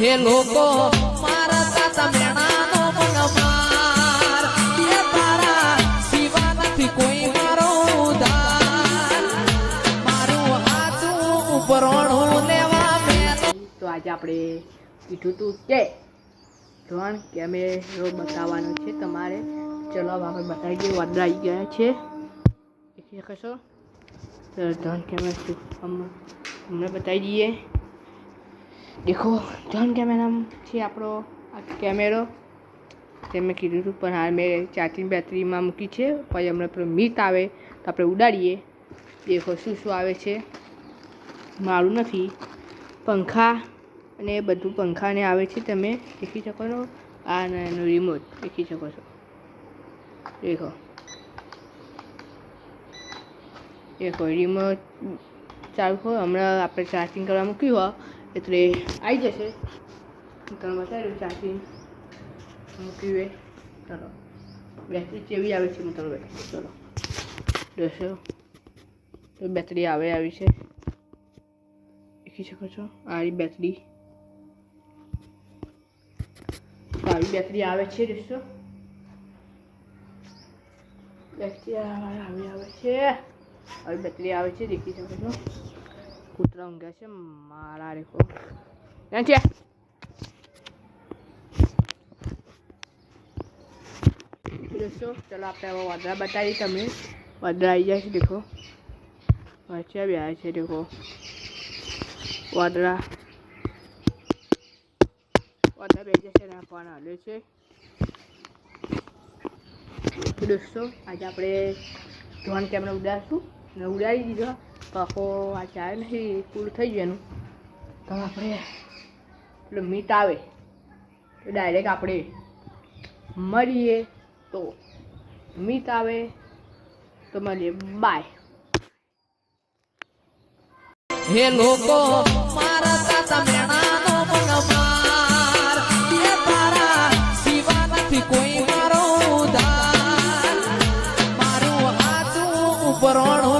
હે લોકો, મારા તાતા મેણાનો મનમાર એ તારા સિવા નથી કોઈ મારો ઉધાર મારું હાથું ઉપરણું લેવા મેં તો આજે આપણે કીધું તું કે ધોરણ કેમેરો બતાવવાનો છે તમારે. ચલો આપણે બતાવી દઈએ વાદળા આવી ગયા છે. દેખી શકો તો ધોરણ કેમેરા અમને બતાવી દઈએ. દેખો કેમેરા છે આપણો આ કેમેરો. તે મેં કીધું હતું, પણ હા મેં ચાર્જિંગ બેટરીમાં મૂકી છે. પછી હમણાં પેલો મીત આવે, તો આપણે ઉડાડીએ. દેખો શું શું આવે છે. મારું નથી. પંખા અને બધું પંખાને આવે છે તમે દેખી શકો છો. આ એનો રિમોટ દેખી શકો છો. દેખો. દેખો રિમોટ ચાલુ હોય હમણાં આપણે ચાર્જિંગ કરવા મૂક્યું હોય એટલે આવી જશે. તમને બતાવ્યું ચાર્જિંગ મૂકી એ ચલો. બેટરી કેવી આવે છે તમને બતાવું. ચલો. જોશો. તો બેટરી આવે આવી છે. દેખી શકો છો? આવી બેટરી. આવી બેટરી આવે છે દોસ્તો બેટરી આવે આવે છે. આવી બેટરી આવે છે, દેખી શકો છો. મારા રેખો ક્યાં છે દોસ્તો ચલો આપણે હવે વાદળા બતાવી તમે વાદળા આવી જાય છે દેખો વચ્ચે બી આવે છે દેખો વાદળા વાદળા બે જશે નાખવાના હાલે છે દોસ્તો આજે આપણે ધોન કેમેરા ઉડાડશું ને ઉડાડી દીધો કાકો આ ચાય નથી પૂરું થઈ ગયું તો આપણે પેલું મીટ આવે. તો ડાયરેક્ટ આપણે મળીએ તો મીટ આવે તો મળીએ. બાય હે લોકો કોઈ મારો ઉધાર. મારું હાથું ઉપરોણ